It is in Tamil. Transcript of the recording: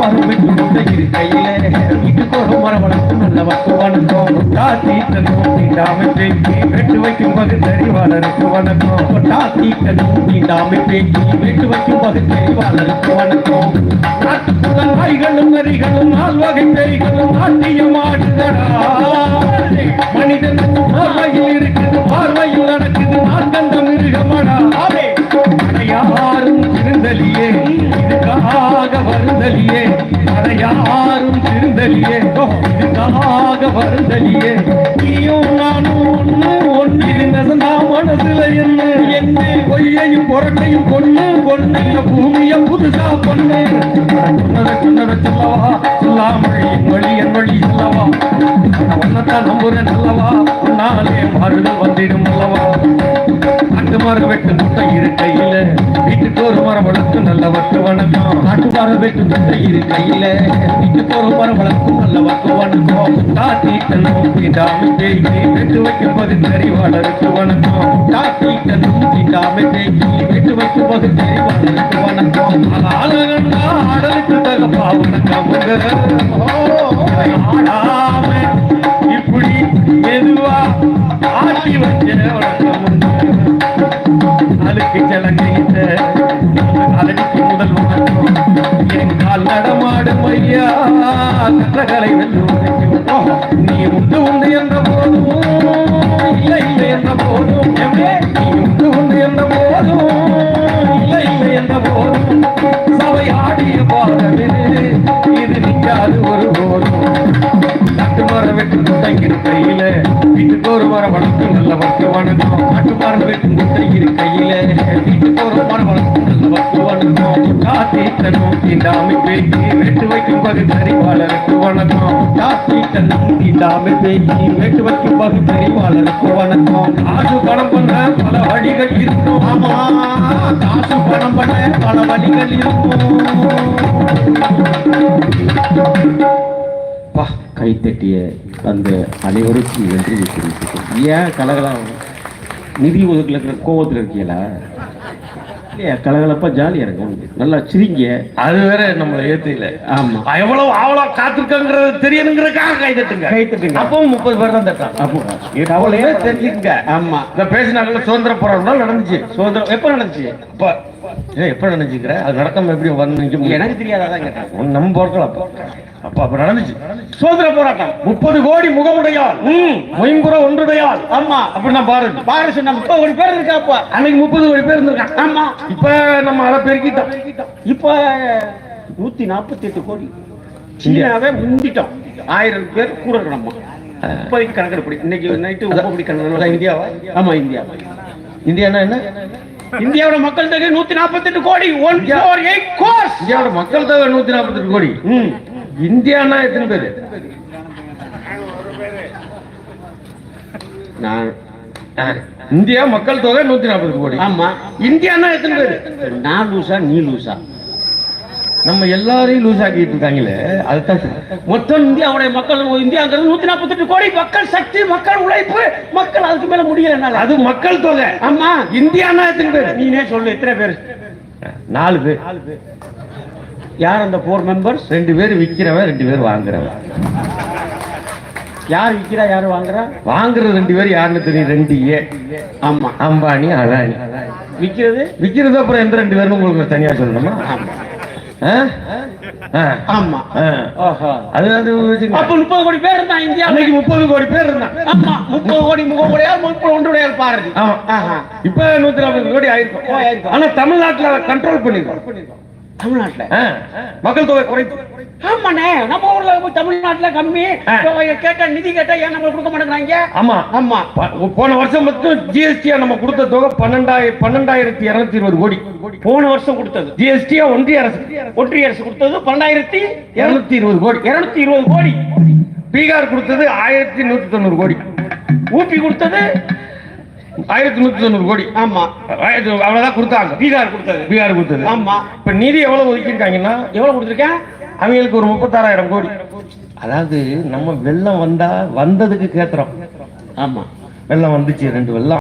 பார்வைக்கு முட்டை இரு கையில வீட்டுக்கு ஒரு நல்ல வக்கு வணக்கம் தாத்தி தீண்டாமை பேக்கி வெட்டு வைக்கும் பகுத்தறிவாளருக்கு வணக்கம் தாத்தி தீண்டாமை பேக்கி வெட்டு வைக்கும் பகுத்தறிவாளருக்கு வணக்கம் நாய்களும் நரிகளும் நாட்டியம் மனிதன் வருந்தலியே யாரும் திருந்தலியே. ஓ, இதுக்காக வருந்தலியே. நீயும் நானும் ஒன்று ஒண்ணு இது மனசுல என்ன? என்ன பொய்யையும் பொருட்டையும் கொண்டு கொண்டு இந்த பூமிய புதுசா பொண்ணு சொன்னதை சொன்னதை சொல்லவா? சொல்லாமல் என் வழி என் வழி சொல்லவா? ஒன்னதான் நம்புறேன் அல்லவா? உன்னாலே மாறுதல் வந்திடும் அல்லவா? அட்டு மரம் வெட்டு முட்டை இருக்கையில் வீட்டுக்கு ஒரு மரம் வளர்த்து நல்ல வட்டுவா வெட்டு முட்டை இரு கையில. வீட்டுக்கு ஒரு மரம் நல்ல வட்டு வணக்கம் தீண்டாமை தேய்ச்சி வெட்டு வைக்கும் தெரிவாளருக்கு வணக்கம் தாத்தி தீண்டாமை தேய்ச்சி வெட்டு வைக்கும் தெரிவாளருக்கு வணக்கம் ஆளுநர்களா ஆடலுக்கு தகப்பா வணக்கம் ஆடாம இப்படி மெதுவா ஆட்டி வச்ச வணக்கம் கையில வீட்டுக்கு ஒரு மரம் வளர்த்து நல்ல வக்கு வணக்கம் நாட்டு மரம் வெட்டு முட்டை இரு கையில. வீட்டுக்கு ஒரு மரம் வளர்த்து நல்ல வக்கு வணக்கம் காத்தி தன்னும் தீண்டாமை பேக்கி வெட்டு வைக்கும் பகுத்தறிவாளருக்கு வணக்கம். காத்தி தன்னும் தீண்டாமை பேக்கி வெட்டு வைக்கும் பகுத்தறிவாளருக்கு வணக்கம். காசு பணம் பண்ண பல வழிகள் இருக்கும். ஆமா. காசு பணம் பண்ண பல வழிகள் இருக்கும். கைத்தட்டிய அந்த அனைவருக்கும் நன்றி தெரிவித்துக்கிறேன் ஏன் கலகலாம் நிதி ஒதுக்கில் இருக்கிற கோவத்தில் இருக்கீங்களா? கலகலப்பா ஜாலியாக இருக்கு நல்லா சிரிங்க. அது வேற நம்மளை ஏத்துல ஆமா. எவ்வளவு ஆவலம் காத்திருக்கங்கிறது தெரியணுங்கிறதுக்காக கை தட்டுங்க. கை தட்டுங்க. அப்பவும் முப்பது பேர் தான் தட்டான் அப்போ கவலையே ஆமா. இந்த பேசினாங்கல்ல சுதந்திர போராட்டம் நடந்துச்சு. சுதந்திரம் எப்போ நடந்துச்சு? அப்ப ஏன் எப்ப நடந்துச்சுக்கிற? அது நடக்காம எப்படி வந்து எனக்கு தெரியாதான் கேட்டேன். நம்ம போர்க்கலாம் அப்ப. அப்ப அப்ப நடந்துச்சு. சுதந்திர போராட்டம். முப்பது கோடி முகமுடையாள். மொயம்புற ஒன்றுடையாள். ஆமா. அப்படின்னா பாருங்க. பாரு சொன்ன முப்பது கோடி பேர் இருக்கா அப்பா? அன்னைக்கு முப்பது கோடி பேர் இருந்திருக்கான் ஆமா. இப்ப நம்ம அதை பெருக்கிட்டோம். இப்ப நூத்தி நாற்பத்தி எட்டு கோடி சீனாவே முந்திட்டோம். ஆயிரம் பேர் கூட இருக்கணுமா இப்போதைக்கு கணக்கெடுப்படி. இன்னைக்கு நைட்டு கணக்கு அதான். இந்தியாவா? ஆமா இந்தியா. இந்தியானா என்ன? இந்தியாவோட மக்கள் தொகை நூத்தி நாற்பத்தி எட்டு கோடி ஒன் ஃபோர் எயிட் கோர்ஸ் இந்தியாவோட மக்கள் தொகை நூத்தி நாற்பத்தி எட்டு கோடி இந்தியானா எத்தனை பேரு? இந்தியா மக்கள் தொகை நூத்தி நாற்பது கோடி. ஆமா. இந்தியானா எத்தனை பேரு? நான் லூசா நீ லூசா. நம்ம எல்லாரையும் லூஸ் ஆக்கிட்டு இருக்காங்களே அதுதான். மொத்தம் இந்தியாவுடைய மக்கள் இந்தியாங்கிறது நூத்தி நாற்பத்தி எட்டு கோடி. மக்கள் சக்தி மக்கள் உழைப்பு மக்கள் அதுக்கு மேல முடியல அது மக்கள் தொகை. ஆமா. இந்தியானா எத்தனை பேரு? நீனே சொல்லு எத்தனை பேர்? நாலு பேர். யார் அந்த போர் மெம்பர்ஸ் ரெண்டு பேர் விக்கிறவன் ரெண்டு பேர் வாங்குறவன். யார் விக்கிறா யார் வாங்குறா? வாங்குறது ரெண்டு பேர் யாருன்னு தெரியும்? ரெண்டு ஏ. ஆமா. அம்பானி அதானி. விக்கிறது? விக்கிறது அப்புறம் எந்த ரெண்டு பேரும் உங்களுக்கு தனியா சொல்லணுமா? ஆ? ஆமா. அது அது. அப்ப முப்பது கோடி பேர் இருந்தான் இந்தியா அன்னைக்கு முப்பது கோடி பேர் இருந்தான் ஆமா. முப்பது கோடி முப்பது கோடியால் முப்பது ஒன்றுடையால் பாரதி. ஆமா. ஆஹா. இப்ப நூத்தி நாற்பது கோடி ஆயிருக்கும். ஆனா தமிழ்நாட்டுல கண்ட்ரோல் பண்ணிருக்கோம். தமிழ்நாட்டுல. மக்கள் தொகை குறைப்பு. ஆமாண்ணே நம்ம ஊர்ல தமிழ்நாட்டுல கம்மி. கேட்ட நிதி கேட்டா ஏன் நம்ம கொடுக்க மாட்டேங்கிறாங்க? ஆமா. ஆமா. போன வருஷம் மட்டும் ஜிஎஸ்டியா நம்ம கொடுத்த தொகை பன்னெண்டாயிரம் பன்னெண்டாயிரத்தி இருநூத்தி இருபது கோடி. போன வருஷம் கொடுத்தது. ஜிஎஸ்டியா ஒன்றிய அரசு. ஒன்றிய அரசு கொடுத்தது பன்னெண்டாயிரத்தி இருநூத்தி இருபது கோடி. இருநூத்தி இருபது கோடி. பீகார் கொடுத்தது ஆயிரத்தி நூத்தி தொண்ணூறு கோடி. ஊபி கொடுத்தது ஆயிரத்தி நூத்தி தொண்ணூறு கோடி. ஆமா. ஆயிரத்தி அவ்வளவுதான் கொடுத்தாங்க. பீகார் கொடுத்தது. பீகார் கொடுத்தது. ஆமா. இப்ப நிதி எவ்வளவு ஒதுக்கியிருக்காங்கன்னா எவ்வளவு கொடுத்துருக்கேன்? அவங்களுக்கு ஒரு முப்பத்தாறாயிரம் கோடி. அதாவது நம்ம வெள்ளம் வந்தா வந்ததுக்கு கேக்குறோம். ஆமா. வெள்ளம் வந்துச்சு ரெண்டு வெள்ளம்.